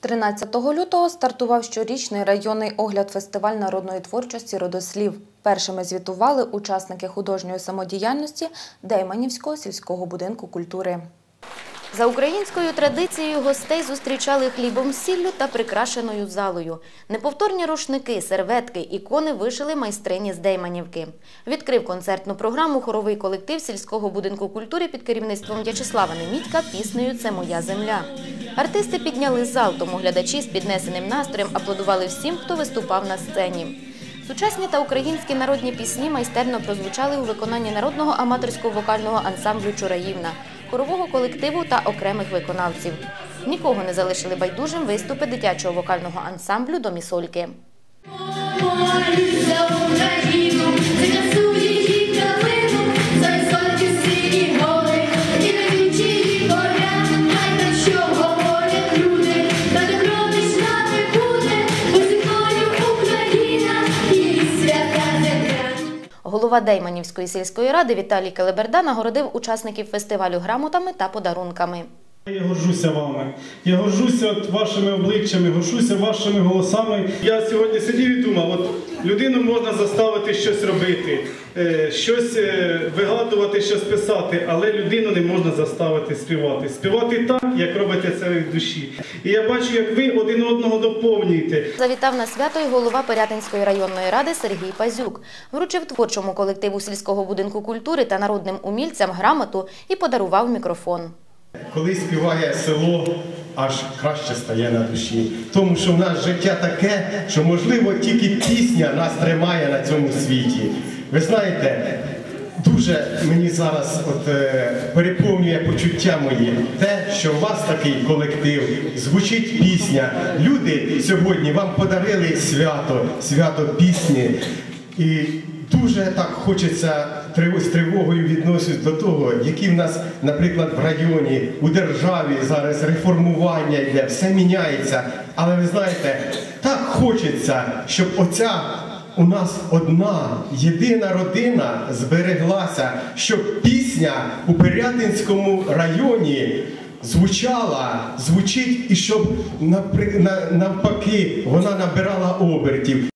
13 лютого стартував щорічний районний огляд фестиваль народної творчості Родослів. Першими звітували учасники художньої самодіяльності Дейманівського сільського будинку культури. За українською традицією гостей зустрічали хлібом сіллю та прикрашеною залою. Неповторні рушники, серветки, ікони вишили майстрині з Дейманівки. Відкрив концертну програму хоровий колектив сільського будинку культури під керівництвом В'ячеслава Немітька піснею Це моя земля. Артисти підняли зал, тому глядачі з піднесеним настроєм аплодували всім, хто виступав на сцені. Сучасні та українські народні пісні майстерно прозвучали у виконанні народного аматорського вокального ансамблю Чураївна, хорового колективу та окремих виконавців. Нікого не залишили байдужим виступи дитячого вокального ансамблю Домісольки. Україну, Голова Дейманівської сільської ради Віталій Келеберда нагородив учасників фестивалю грамотами та подарунками. Я горжуся вами. Я горжуся вашими обличчями, горжуся вашими голосами. Я сьогодні сидів і думав, от людину можна заставити щось робити, е, щось е, вигадувати, щось писати, але людину не можна заставити співати. Співати так, як робите це від душі. І я бачу, як ви один одного доповнюєте. Завітав на свято й голова Порятинської районної ради Сергій Пазюк. Вручив творчому колективу сільського будинку культури та народним умільцям грамоту і подарував мікрофон. Коли співає село, аж краще стає на душі. Тому що в нас життя таке, що можливо тільки пісня нас тримає на цьому світі. Ви знаєте, дуже мені зараз от, е, переповнює почуття мої те, що у вас такий колектив, звучить пісня. Люди сьогодні вам подарили свято, свято пісні. І дуже так хочеться з тривогою відноситись до того, які в нас, наприклад, в районі, у державі зараз реформування йде, все міняється. Але ви знаєте, так хочеться, щоб оця у нас одна єдина родина збереглася, щоб пісня у Пирятинському районі звучала, звучить, і щоб навпаки вона набирала обертів.